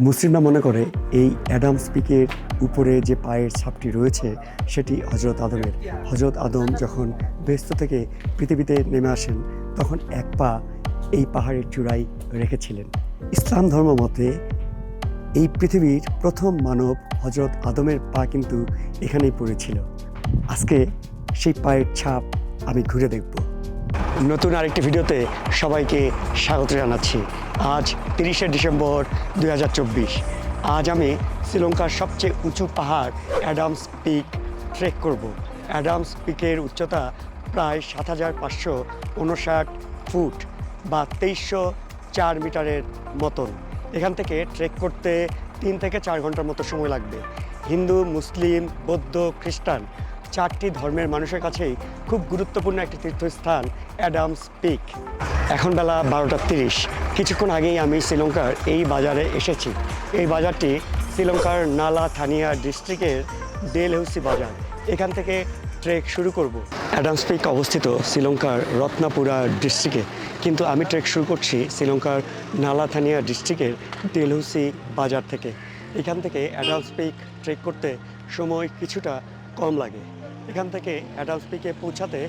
মুসলিমরা মনে করে এই অ্যাডামস পিকের উপরে যে পায়ের ছাপটি রয়েছে, সেটি হজরত আদমের। হজরত আদম যখন ব্যস্ত থেকে পৃথিবীতে নেমে আসেন, তখন এক পা এই পাহাড়ের চূড়ায় রেখেছিলেন। ইসলাম ধর্ম মতে এই পৃথিবীর প্রথম মানব হজরত আদমের পা কিন্তু এখানেই পড়েছিল। আজকে সেই পায়ের ছাপ আমি ঘুরে দেখব। নতুন আরেকটি ভিডিওতে সবাইকে স্বাগত জানাচ্ছি। আজ তিরিশে ডিসেম্বর দু হাজার চব্বিশ। আজ আমি শ্রীলঙ্কার সবচেয়ে উঁচু পাহাড় অ্যাডামস পিক ট্রেক করব। অ্যাডামস পিকের উচ্চতা প্রায় সাত হাজার পাঁচশো উনষাট ফুট বা তেইশশো চার মিটারের মতন। এখান থেকে ট্রেক করতে তিন থেকে চার ঘণ্টার মতো সময় লাগবে। হিন্দু, মুসলিম, বৌদ্ধ, খ্রিস্টান চারটি ধর্মের মানুষের কাছেই খুব গুরুত্বপূর্ণ একটি তীর্থস্থান, অ্যাডামস পিক। এখন বেলা বারোটা তিরিশ। কিছুক্ষণ আগেই আমি শ্রীলঙ্কার এই বাজারে এসেছি। এই বাজারটি শ্রীলঙ্কার নালা থানিয়া ডিস্ট্রিক্টের ডেলহৌসি বাজার। এখান থেকে ট্রেক শুরু করব। অ্যাডামস পিক অবস্থিত শ্রীলঙ্কার রত্নাপুরা ডিস্ট্রিক্টে। কিন্তু আমি ট্রেক শুরু করছি শ্রীলঙ্কার নালাথানিয়া ডিস্ট্রিক্টের ডেলহৌসি বাজার থেকে। এখান থেকে অ্যাডামস পিক ট্রেক করতে সময় কিছুটা কম লাগে। এখান থেকে অ্যাডামস পিকে পৌঁছাতে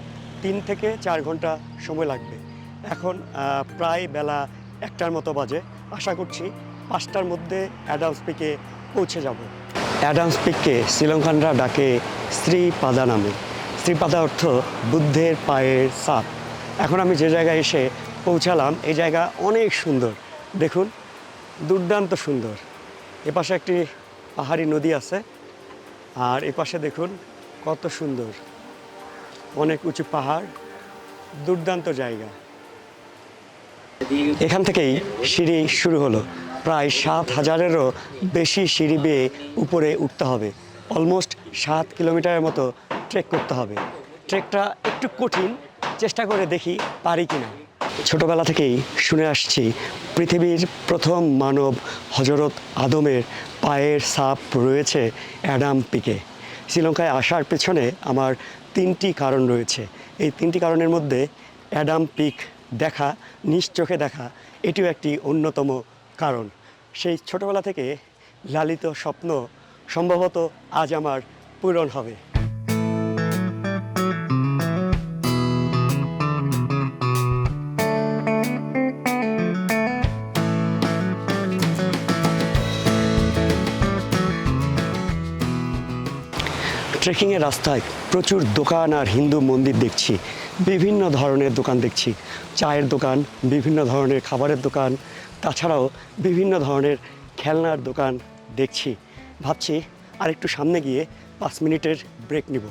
তিন থেকে চার ঘণ্টা সময় লাগবে। এখন প্রায় বেলা একটার মতো বাজে। আশা করছি পাঁচটার মধ্যে অ্যাডামস পিকে পৌঁছে যাব। অ্যাডামস পিককে শ্রীলঙ্কানরা ডাকে শ্রীপাদা নামে। শ্রীপাদা অর্থ বুদ্ধের পায়ের সাপ। এখন আমি যে জায়গায় এসে পৌঁছালাম, এই জায়গা অনেক সুন্দর। দেখুন, দুর্দান্ত সুন্দর। এপাশে একটি পাহাড়ি নদী আছে। আর এপাশে দেখুন কত সুন্দর। অনেক উঁচু পাহাড়, দুর্দান্ত জায়গা। এখান থেকেই সিঁড়ি শুরু হলো। প্রায় সাত হাজারেরও বেশি সিঁড়ি বেয়ে উপরে উঠতে হবে। অলমোস্ট সাত কিলোমিটারের মতো ট্রেক করতে হবে। ট্রেকটা একটু কঠিন, চেষ্টা করে দেখি পারি কিনা। ছোটবেলা থেকেই শুনে আসছি, পৃথিবীর প্রথম মানব হজরত আদমের পায়ের সাপ রয়েছে অ্যাডাম পিকে। শ্রীলঙ্কায় আসার পেছনে আমার তিনটি কারণ রয়েছে। এই তিনটি কারণের মধ্যে অ্যাডাম পিক দেখা, নিজ চোখে দেখা, এটিও একটি অন্যতম কারণ। সেই ছোটবেলা থেকে লালিত স্বপ্ন সম্ভবত আজ আমার পূরণ হবে। ট্রেকিংয়ের রাস্তায় প্রচুর দোকান আর হিন্দু মন্দির দেখছি। বিভিন্ন ধরনের দোকান দেখছি। চায়ের দোকান, বিভিন্ন ধরনের খাবারের দোকান, তাছাড়াও বিভিন্ন ধরনের খেলনার দোকান দেখছি। ভাবছি আর একটু সামনে গিয়ে পাঁচ মিনিটের ব্রেক নিব।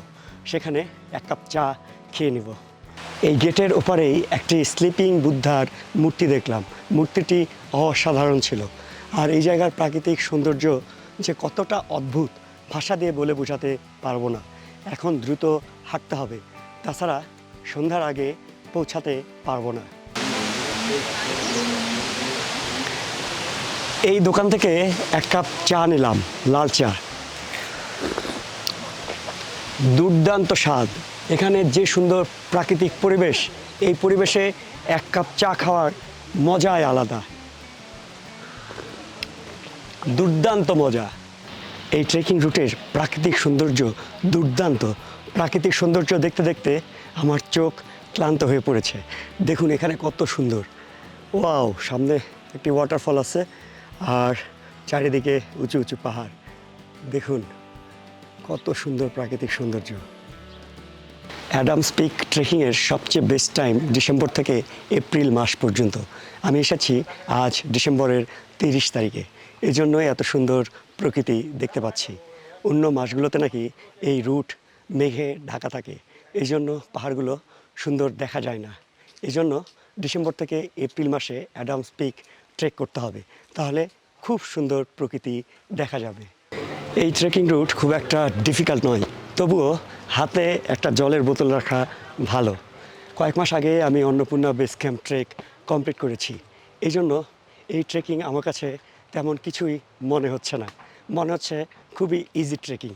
সেখানে এক কাপ চা খেয়ে নিব। এই গেটের ওপারেই একটি স্লিপিং বুদ্ধার মূর্তি দেখলাম। মূর্তিটি অসাধারণ ছিল। আর এই জায়গার প্রাকৃতিক সৌন্দর্য যে কতটা অদ্ভুত ভাষা দিয়ে বলে বোঝাতে পারব না। এখন দ্রুত হাঁটতে হবে, তাছাড়া সন্ধ্যার আগে পৌঁছাতে পারব না। এই দোকান থেকে এক কাপ চা নিলাম, লাল চা। দুর্দান্ত স্বাদ। এখানে যে সুন্দর প্রাকৃতিক পরিবেশ, এই পরিবেশে এক কাপ চা খাওয়ার মজাই আলাদা। দুর্দান্ত মজা। এই ট্রেকিং রুটের প্রাকৃতিক সৌন্দর্য দুর্দান্ত। প্রাকৃতিক সৌন্দর্য দেখতে দেখতে আমার চোখ ক্লান্ত হয়ে পড়েছে। দেখুন এখানে কত সুন্দর। ওয়াও, সামনে একটি ওয়াটারফল আছে আর চারিদিকে উঁচু উঁচু পাহাড়। দেখুন কত সুন্দর প্রাকৃতিক সৌন্দর্য। অ্যাডামস পিক ট্রেকিংয়ের সবচেয়ে বেস্ট টাইম ডিসেম্বর থেকে এপ্রিল মাস পর্যন্ত। আমি এসেছি আজ ডিসেম্বরের তিরিশ তারিখে। এই জন্যই এত সুন্দর প্রকৃতি দেখতে পাচ্ছি। অন্য মাসগুলোতে নাকি এই রুট মেঘে ঢাকা থাকে। এই জন্য পাহাড়গুলো সুন্দর দেখা যায় না। এই জন্য ডিসেম্বর থেকে এপ্রিল মাসে অ্যাডামস পিক ট্রেক করতে হবে। তাহলে খুব সুন্দর প্রকৃতি দেখা যাবে। এই ট্রেকিং রুট খুব একটা ডিফিকাল্ট নয়। তবুও হাতে একটা জলের বোতল রাখা ভালো। কয়েক মাস আগে আমি Annapurna base camp trek complete করেছি। এই জন্য এই ট্রেকিং আমার কাছে তেমন কিছুই মনে হচ্ছে না। মনে হচ্ছে খুবই ইজি ট্রেকিং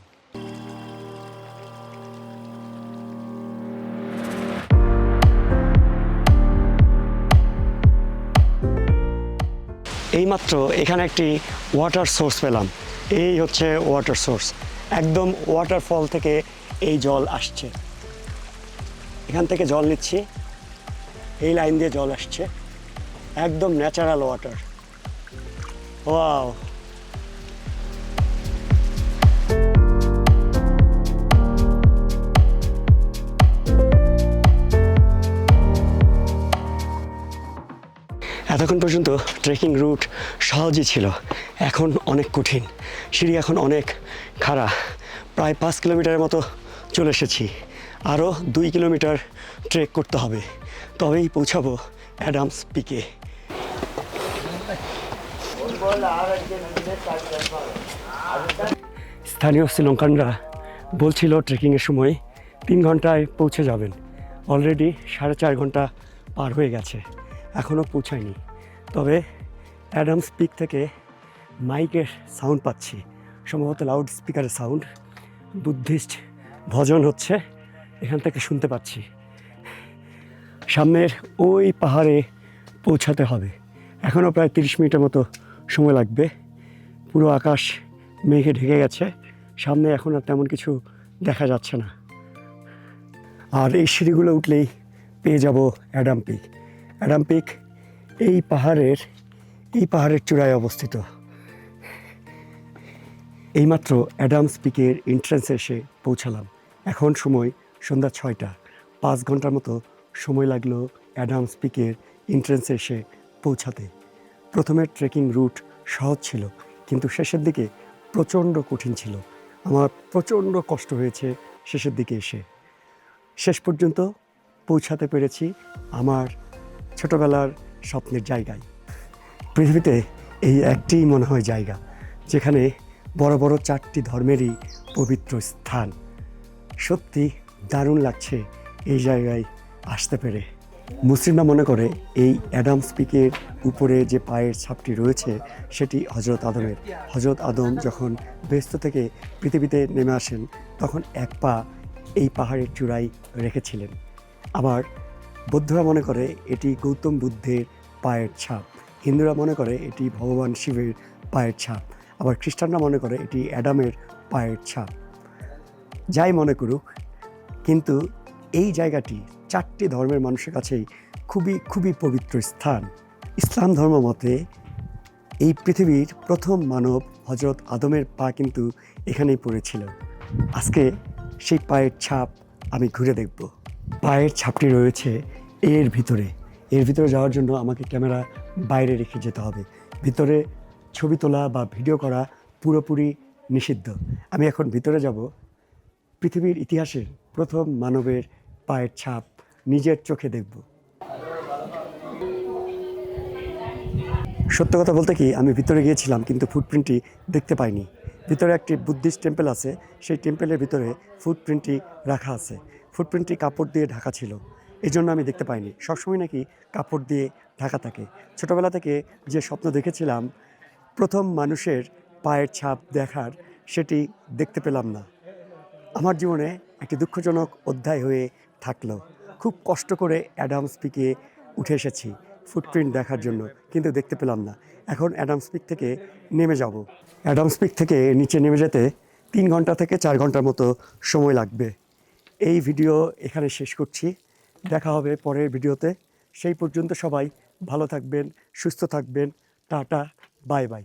এইমাত্র এখানে একটি ওয়াটার সোর্স পেলাম। এই হচ্ছে ওয়াটার সোর্স একদম ওয়াটারফল থেকে এই জল আসছে। এখান থেকে জল নিচ্ছি। এই লাইন দিয়ে জল আসছে। একদম ন্যাচারাল ওয়াটার ওয়াও এতক্ষণ পর্যন্ত ট্রেকিং রুট সহজই ছিল। এখন অনেক কঠিন। সিঁড়ি এখন অনেক খাড়া। প্রায় পাঁচ কিলোমিটারের মতো চলে এসেছি। আরও দুই কিলোমিটার ট্রেক করতে হবে। তবেই পৌঁছাবো অ্যাডামস পিকে। স্থানীয় শ্রীলঙ্কানরা বলছিল ট্রেকিংয়ের সময় তিন ঘন্টায় পৌঁছে যাবেন। অলরেডি সাড়ে চার ঘণ্টা পার হয়ে গেছে। এখনও পৌঁছায়নি। তবে অ্যাডামস পিক থেকে মাইকের সাউন্ড পাচ্ছি। সম্ভবত লাউড স্পিকারের সাউন্ড। বুদ্ধিস্ট ভজন হচ্ছে, এখান থেকে শুনতে পাচ্ছি। সামনের ওই পাহাড়ে পৌঁছাতে হবে। এখনও প্রায় তিরিশ মিনিটের মতো সময় লাগবে। পুরো আকাশ মেঘে ঢেকে গেছে। সামনে এখন আর তেমন কিছু দেখা যাচ্ছে না। আর এই সিঁড়িগুলো উঠলেই পেয়ে যাব অ্যাডাম পিক। অ্যাডাম পিক এই পাহাড়ের এই পাহাড়ের চূড়ায় অবস্থিত। এইমাত্র অ্যাডামস পিকের এন্ট্রান্সে এসে পৌঁছালাম। এখন সময় সন্ধ্যা ছয়টা। পাঁচ ঘণ্টার মতো সময় লাগল অ্যাডামস পিকের এন্ট্রান্সে এসে পৌঁছাতে। প্রথমে ট্রেকিং রুট সহজ ছিল, কিন্তু শেষের দিকে প্রচণ্ড কঠিন ছিল। আমার প্রচণ্ড কষ্ট হয়েছে শেষের দিকে এসে। শেষ পর্যন্ত পৌঁছাতে পেরেছি আমার ছোটবেলার স্বপ্নের জায়গায়। পৃথিবীতে এই একটিই মনে হয় জায়গা, যেখানে বড় বড় চারটি ধর্মেরই পবিত্র স্থান। সত্যি দারুণ লাগছে এই জায়গায় আসতে পেরে। মুসলিমরা মনে করে এই অ্যাডামস পিকের উপরে যে পায়ের ছাপটি রয়েছে, সেটি হজরত আদমের। হজরত আদম যখন ব্যস্ত থেকে পৃথিবীতে নেমে আসেন, তখন এক পা এই পাহাড়ের চূড়ায় রেখেছিলেন। আবার বৌদ্ধরা মনে করে এটি গৌতম বুদ্ধের পায়ের ছাপ। হিন্দুরা মনে করে এটি ভগবান শিবের পায়ের ছাপ। আবার খ্রিস্টানরা মনে করে এটি অ্যাডামের পায়ের ছাপ। যাই মনে করুক, কিন্তু এই জায়গাটি চারটি ধর্মের মানুষের কাছেই খুবই খুবই পবিত্র স্থান। ইসলাম ধর্ম মতে এই পৃথিবীর প্রথম মানব হজরত আদমের পা কিন্তু এখানেই পড়েছিল। আজকে সেই পায়ের ছাপ আমি ঘুরে দেখব। পায়ের ছাপটি রয়েছে এর ভিতরে। এর ভিতরে যাওয়ার জন্য আমাকে ক্যামেরা বাইরে রেখে যেতে হবে। ভিতরে ছবি তোলা বা ভিডিও করা পুরোপুরি নিষিদ্ধ। আমি এখন ভিতরে যাব। পৃথিবীর ইতিহাসের প্রথম মানবের পায়ের ছাপ নিজের চোখে দেখব। সত্য কথা বলতে কি, আমি ভিতরে গিয়েছিলাম কিন্তু ফুটপ্রিন্টটি দেখতে পাইনি। ভিতরে একটি বুদ্ধিস্ট টেম্পল আছে, সেই টেম্পলের ভিতরে ফুটপ্রিন্টটি রাখা আছে। ফুটপ্রিন্টটি কাপড় দিয়ে ঢাকা ছিল। এই জন্য আমি দেখতে পাইনি। সবসময় নাকি কাপড় দিয়ে ঢাকা থাকে। ছোটোবেলা থেকে যে স্বপ্ন দেখেছিলাম, প্রথম মানুষের পায়ের ছাপ দেখার, সেটি দেখতে পেলাম না। আমার জীবনে একটি দুঃখজনক অধ্যায় হয়ে থাকল। খুব কষ্ট করে অ্যাডামস পিকে উঠে এসেছি ফুটপ্রিন্ট দেখার জন্য, কিন্তু দেখতে পেলাম না। এখন অ্যাডামস পিক থেকে নেমে যাব। অ্যাডামস পিক থেকে নিচে নেমে যেতে তিন ঘণ্টা থেকে চার ঘণ্টার মতো সময় লাগবে। এই ভিডিও এখানে শেষ করছি। দেখা হবে পরের ভিডিওতে। সেই পর্যন্ত সবাই ভালো থাকবেন, সুস্থ থাকবেন। Tata, bye bye.